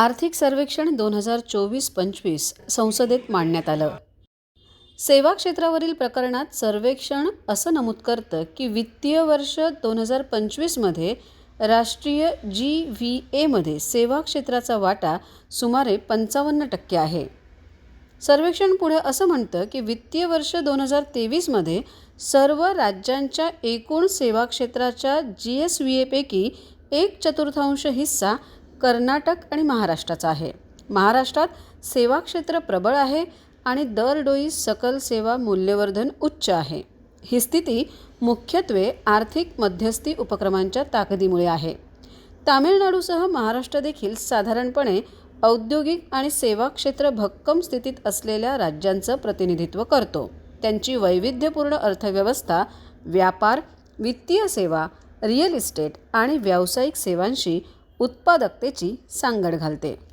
आर्थिक सर्वेक्षण दोन हजार चोवीस पंचवीस संसदेत मांडण्यात आलं. सेवा क्षेत्रावरील प्रकरणात सर्वेक्षण असं नमूद करतं की वित्तीय वर्ष दोन हजार पंचवीसमध्ये राष्ट्रीय जी व्ही एमध्ये सेवा क्षेत्राचा वाटा सुमारे पंचावन्न टक्के आहे. सर्वेक्षण पुढे असं म्हणतं की वित्तीय वर्ष दोन हजार तेवीसमध्ये सर्व राज्यांच्या एकूण सेवा क्षेत्राच्या जी एस व्ही एपैकी एक चतुर्थांश हिस्सा कर्नाटक आणि महाराष्ट्राचा आहे. महाराष्ट्रात सेवा क्षेत्र प्रबळ आहे आणि दरडोई सकल सेवा मूल्यवर्धन उच्च आहे. ही स्थिती मुख्यत्वे आर्थिक मध्यस्थी उपक्रमांच्या ताकदीमुळे आहे. तामिळनाडूसह महाराष्ट्र देखील साधारणपणे औद्योगिक आणि सेवा क्षेत्र भक्कम स्थितीत असलेल्या राज्यांचं प्रतिनिधित्व करतो. त्यांची वैविध्यपूर्ण अर्थव्यवस्था व्यापार वित्तीय सेवा रिअल इस्टेट आणि व्यावसायिक सेवांशी उत्पादकतेची सांगड घालते.